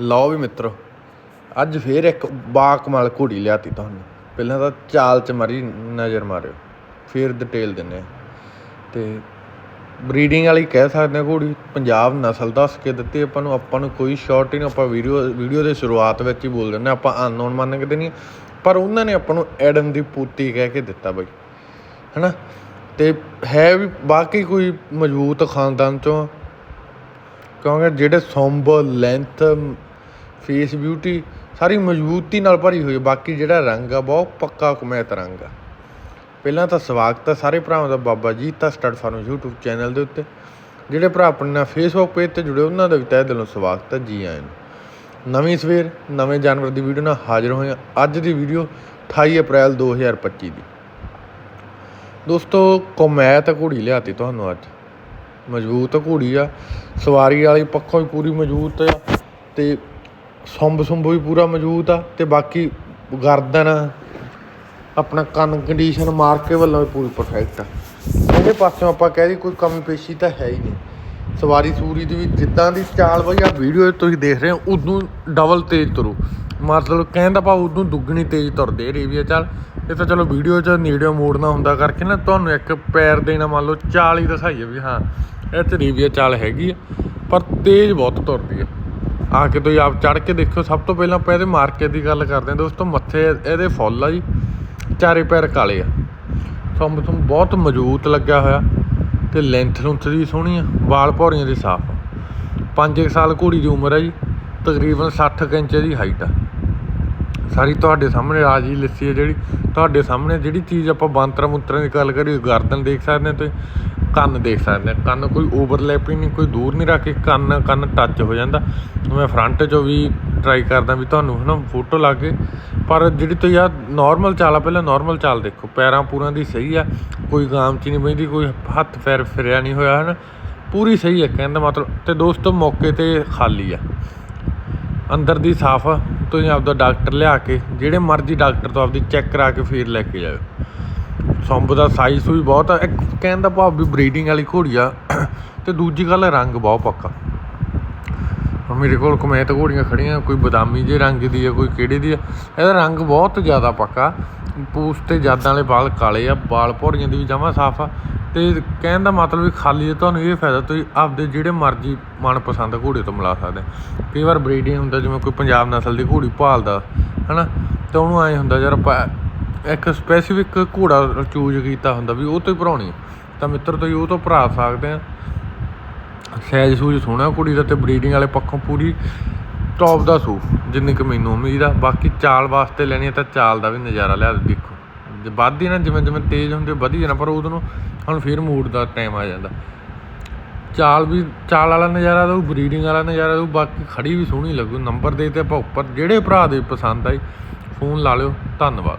ਲਓ ਵੀ ਮਿੱਤਰੋ ਅੱਜ ਫੇਰ ਇੱਕ ਬਾ ਕਮਾਲ ਘੋੜੀ ਲਿਆਤੀ ਤੁਹਾਨੂੰ। ਪਹਿਲਾਂ ਤਾਂ ਚਾਲ ਚ ਮਾਰੀ ਨਜ਼ਰ ਮਾਰਿਓ। ਫਿਰ ਡਿਟੇਲ ਦਿੰਨੇ ਆ। ਤੇ ਬਰੀਡਿੰਗ ਵਾਲੀ ਕਹਿ ਸਕਦੇ ਆ ਘੋੜੀ ਪੰਜਾਬ ਨਸਲ ਦੱਸ ਕੇ ਦਿੱਤੀ ਆਪਾਂ ਨੂੰ। ਆਪਾਂ ਨੂੰ ਕੋਈ ਸ਼ਾਰਟ ਹੀ ਨਹੀਂ ਆਪਾਂ ਵੀਡੀਓ ਵੀਡੀਓ ਦੇ ਸ਼ੁਰੂਆਤ ਵਿੱਚ ਹੀ ਬੋਲ ਦਿੰਦੇ ਹਾਂ, ਆਪਾਂ ਅਨਨੋਨ ਮੰਨ ਕੇ ਨਹੀਂ ਪਰ ਉਹਨਾਂ ਨੇ ਆਪਾਂ ਨੂੰ ਐਡਮ ਦੀ ਪੂਤੀ ਕਹਿ ਕੇ ਦਿੱਤਾ ਬਈ। ਹੈਨਾ? ਤੇ ਹੈ ਵੀ ਬਾਕੀ ਕੋਈ ਮਜ਼ਬੂਤ ਖਾਨਦਾਨ ਚੋਂ। ਕਿਉਂਕਿ ਜਿਹੜੇ ਸੌਂਬ ਲੈਂਥ ਫੇਸ ਬਿਊਟੀ ਸਾਰੀ ਮਜ਼ਬੂਤੀ ਨਾਲ ਭਰੀ ਹੋਈ ਬਾਕੀ ਜਿਹੜਾ ਰੰਗ ਆ, ਬਹੁਤ ਪੱਕਾ ਕਮੈਤ ਰੰਗ ਆ। ਪਹਿਲਾਂ ਤਾਂ ਸਵਾਗਤ ਆ ਸਾਰੇ ਭਰਾਵਾਂ ਦਾ, ਬਾਬਾ ਜੀ ਤਾਂ ਸਟੱਡ ਫਾਰਮ YouTube ਚੈਨਲ ਦੇ ਉੱਤੇ। ਜਿਹੜੇ ਭਰਾ ਆਪਣੇ ਨਾਲ Facebook ਪੇਜ ਤੇ ਜੁੜੇ, ਉਹਨਾਂ ਦਾ ਵੀ ਤਹਿ ਦਿਲੋਂ ਸਵਾਗਤ ਹੈ ਜੀ ਆਇਆਂ ਨੂੰ। ਨਵੀਂ ਸਵੇਰ, ਨਵੇਂ ਜਾਨਵਰ ਦੀ ਵੀਡੀਓ ਨਾਲ ਹਾਜ਼ਰ ਹੋਏ ਹਾਂ ਅੱਜ ਦੀ ਵੀਡੀਓ 28 ਅਪ੍ਰੈਲ 2025 ਦੀ। ਦੋਸਤੋ, ਕਮੈਤ ਘੋੜੀ ਲਿਆਤੀ ਤੁਹਾਨੂੰ ਅੱਜ। ਮਜ਼ਬੂਤ ਘੋੜੀ ਆ। ਸਵਾਰੀ ਵਾਲੀ ਪੱਖੋਂ ਹੀ ਪੂਰੀ ਮਜ਼ਬੂਤ ਆ। ਤੇ ਸੁੰਬ ਸੁੰਬ ਵੀ ਪੂਰਾ ਮਜ਼ਬੂਤ ਆ ਤੇ ਬਾਕੀ ਗਰਦਨ ਆਪਣਾ ਕੰਨ ਕੰਡੀਸ਼ਨ ਮਾਰ ਕੇ ਵੱਲੋਂ ਵੀ ਪੂਰੀ ਪਰਫੈਕਟ ਆ। ਇਹਦੇ ਪਾਸੋਂ ਆਪਾਂ ਕਹਿ ਦੀ ਕੋਈ ਕਮੀ ਪੇਸ਼ੀ ਤਾਂ ਹੈ ਹੀ ਨਹੀਂ। ਸਵਾਰੀ ਸੂਰੀ ਦੀ ਵੀ ਜਿੱਦਾਂ ਦੀ ਚਾਲ ਬਈ ਆ ਵੀਡੀਓ ਤੁਸੀਂ ਦੇਖ ਰਹੇ ਹੋ, ਉਦੋਂ ਡਬਲ ਤੇਜ਼ ਤੁਰੂ। ਮਤਲਬ ਕਹਿੰਦਾ ਭਾਵ ਉਦੋਂ ਦੁੱਗਣੀ ਤੇਜ਼ ਤੁਰਦੇ ਰੇਵੀਆ ਚਾਲ। ਇਹ ਤਾਂ ਚਲੋ ਵੀਡੀਓ 'ਚ ਨੇੜਿਓਂ ਮੋੜਨਾ ਹੁੰਦਾ ਕਰਕੇ ਨਾ ਤੁਹਾਨੂੰ ਇੱਕ ਪੈਰ ਦੇਣਾ ਮੰਨ ਲਓ ਚਾਲ ਹੀ ਦਿਖਾਈਏ ਵੀ ਹਾਂ, ਇਹ 'ਚ ਰੇਵੀਆ ਚਾਲ ਹੈਗੀ ਆ, ਪਰ ਤੇਜ਼ ਬਹੁਤ ਤੁਰਦੀ ਆ। ਆ ਕੇ ਤੁਸੀਂ ਆਪ ਚੜ ਕੇ ਦੇਖਿਓ, ਸਭ ਤੋਂ ਪਹਿਲਾਂ ਆਪਾਂ ਇਹਦੇ ਮਾਰਕੀਟ ਦੀ ਗੱਲ ਕਰਦੇ ਹਾਂ ਦੋਸਤੋ ਮੱਥੇ ਇਹਦੇ ਫੁੱਲ ਆ ਜੀ, ਚਾਰੇ ਪੈਰ ਕਾਲੇ ਆ। ਸੁੰਬ ਸੁੰਬ ਬਹੁਤ ਮਜ਼ਬੂਤ ਲੱਗਿਆ ਹੋਇਆ ਤੇ ਲੈਂਥ ਲੁੰਥ ਦੀ ਸੋਹਣੀ ਆ, ਵਾਲ ਭੌਰੀਆਂ ਦੀ ਸਾਫ਼ ਆ। 5 ਸਾਲ ਘੋੜੀ ਦੀ ਉਮਰ ਆ ਜੀ, ਤਕਰੀਬਨ 60 ਕੁ ਇੰਚ ਦੀ ਹਾਈਟ ਆ। ਸਾਰੀ ਤੁਹਾਡੇ ਸਾਹਮਣੇ ਆ ਜੀ ਲੱਸੀ ਹੈ ਜਿਹੜੀ, ਤੁਹਾਡੇ ਸਾਹਮਣੇ ਜਿਹੜੀ ਚੀਜ਼ ਆਪਾਂ ਬਾਂਤਰਾ ਮੁੰਤਰਾਂ ਦੀ ਗੱਲ ਕਰੀ ਗਰਦਨ ਦੇਖ ਸਕਦੇ ਹਾਂ ਤੇ ਕੰਨ ਦੇਖ ਸਕਦੇ ਹਾਂ। ਕੰਨ ਕੋਈ ਓਵਰਲੈਪਿੰਗ ਨਹੀਂ, ਕੋਈ ਦੂਰ ਨਹੀਂ ਰੱਖ ਕੇ ਕੰਨ ਕੰਨ ਟੱਚ ਹੋ ਜਾਂਦਾ। ਮੈਂ ਫਰੰਟ 'ਚੋਂ ਵੀ ਟਰਾਈ ਕਰਦਾ ਵੀ ਤੁਹਾਨੂੰ ਹਨਾ ਫੋਟੋ ਲਾ ਕੇ, ਪਰ ਜਿਹੜੀ ਤੁਸੀਂ ਯਾਰ ਨਾਰਮਲ ਚਾਲ ਆ, ਪਹਿਲਾਂ ਨਾਰਮਲ ਚਾਲ ਦੇਖੋ। ਪੈਰਾਂ ਪੂਰਾਂ ਦੀ ਸਹੀ ਆ, ਕੋਈ ਗਾਮ 'ਚ ਨਹੀਂ ਬੈਂਦੀ ਕੋਈ ਹੱਥ ਪੈਰ ਫਿਰਿਆ ਨਹੀਂ ਹੋਇਆ ਹਨ। ਪੂਰੀ ਸਹੀ ਹੈ ਕਹਿੰਦਾ ਮਤਲਬ ਤੇ ਦੋਸਤੋ ਮੌਕੇ ਤੇ ਖਾਲੀ ਆ। ਅੰਦਰ ਦੀ ਸਾਫ਼ ਆ। ਤੁਸੀਂ ਆਪਦਾ ਡਾਕਟਰ ਲਿਆ ਕੇ, ਜਿਹੜੇ ਮਰਜ਼ੀ ਡਾਕਟਰ ਤੋਂ ਆਪਦੀ ਚੈੱਕ ਕਰਾ ਕੇ ਫੇਰ ਲੈ ਕੇ ਜਾਇਓ। ਸੰਭ ਦਾ ਸਾਈਜ਼ ਵੀ ਬਹੁਤ ਆ, ਇੱਕ ਕਹਿਣ ਦਾ ਭਾਵ ਵੀ ਬਰੀਡਿੰਗ ਵਾਲੀ ਘੋੜੀ ਆ, ਤੇ ਦੂਜੀ ਗੱਲ ਰੰਗ ਬਹੁਤ ਪੱਕਾ। ਮੇਰੇ ਕੋਲ ਕਮੈਤ ਘੋੜੀਆਂ ਖੜੀਆਂ, ਕੋਈ ਬਦਾਮੀ ਜੇ ਰੰਗ ਦੀ ਆ, ਕੋਈ ਕਿਹੜੇ ਦੀ ਆ, ਇਹਦਾ ਰੰਗ ਬਹੁਤ ਜ਼ਿਆਦਾ ਪੱਕਾ। ਪੂਛ ਤੇ ਜਾਦਾਂ ਵਾਲੇ ਵਾਲ ਕਾਲੇ ਆ, ਵਾਲ ਭੌਰੀਆਂ ਦੀ ਵੀ ਜਮਾਂ ਸਾਫ਼ ਆ। ਤੇ ਕਹਿਣ ਦਾ ਮਤਲਬ ਵੀ ਖਾਲੀ ਹੈ ਤੁਹਾਨੂੰ ਇਹ ਫਾਇਦਾ, ਤੁਸੀਂ ਆਪਦੇ ਜਿਹੜੇ ਮਰਜ਼ੀ ਮਨਪਸੰਦ ਘੋੜੇ ਤੋਂ ਮਿਲਾ ਸਕਦੇ। ਕਈ ਵਾਰ ਬਰੀਡਿੰਗ ਹੁੰਦਾ, ਜਿਵੇਂ ਕੋਈ ਪੰਜਾਬ ਨਸਲ ਦੀ ਘੋੜੀ ਭਾਲਦਾ, ਹਨਾ, ਤਾਂ ਉਹਨੂੰ ਐ ਹੁੰਦਾ, ਯਾਰ ਆਪਾਂ ਇੱਕ ਸਪੈਸੀਫਿਕ ਘੋੜਾ ਚੂਜ਼ ਕੀਤਾ ਹੁੰਦਾ ਵੀ ਉਹ ਤੋਂ ਹੀ ਭਰਾਉਣੀ ਤਾਂ ਮਿੱਤਰ, ਤੁਸੀਂ ਉਹ ਤੋਂ ਭਰਾ ਸਕਦੇ ਆ। ਸਹਿਜ ਸੂਜ ਸੋਹਣਾ ਕੁੜੀ ਦਾ ਤੇ ਬਰੀਡਿੰਗ ਵਾਲੇ ਪੱਖੋਂ ਪੂਰੀ ਟੌਪ ਦਾ ਸੂ ਜਿੰਨੀ ਕਿ ਮੈਨੂੰ ਉਮੀਦ ਆ। ਬਾਕੀ ਚਾਲ ਵਾਸਤੇ ਲੈਣੀ ਆ ਤਾਂ ਚਾਲ ਦਾ ਵੀ ਨਜ਼ਾਰਾ ਲਿਆ ਦੇਖੋ। ਵੱਧਦੀ ਨਾ, ਜਿਵੇਂ ਜਿਵੇਂ ਤੇਜ਼ ਹੁੰਦੇ, ਵਧੀ ਜਾਣਾ, ਪਰ ਉਦੋਂ ਨੂੰ ਹੁਣ ਫਿਰ ਮੂਡ ਦਾ ਟਾਈਮ ਆ ਜਾਂਦਾ। ਚਾਲ ਵੀ ਚਾਲ ਵਾਲਾ ਨਜ਼ਾਰਾ ਦਊ ਬਰੀਡਿੰਗ ਵਾਲਾ ਨਜ਼ਾਰਾ ਦਊ ਬਾਕੀ ਖੜੀ ਵੀ ਸੋਹਣੀ ਲੱਗੂ। ਨੰਬਰ ਦੇ ਤੇ ਆਪਾਂ ਉੱਪਰ ਜਿਹੜੇ ਭਰਾ ਦੇ ਪਸੰਦ ਆਈ ਫੋਨ ਲਾ ਲਿਓ। ਧੰਨਵਾਦ।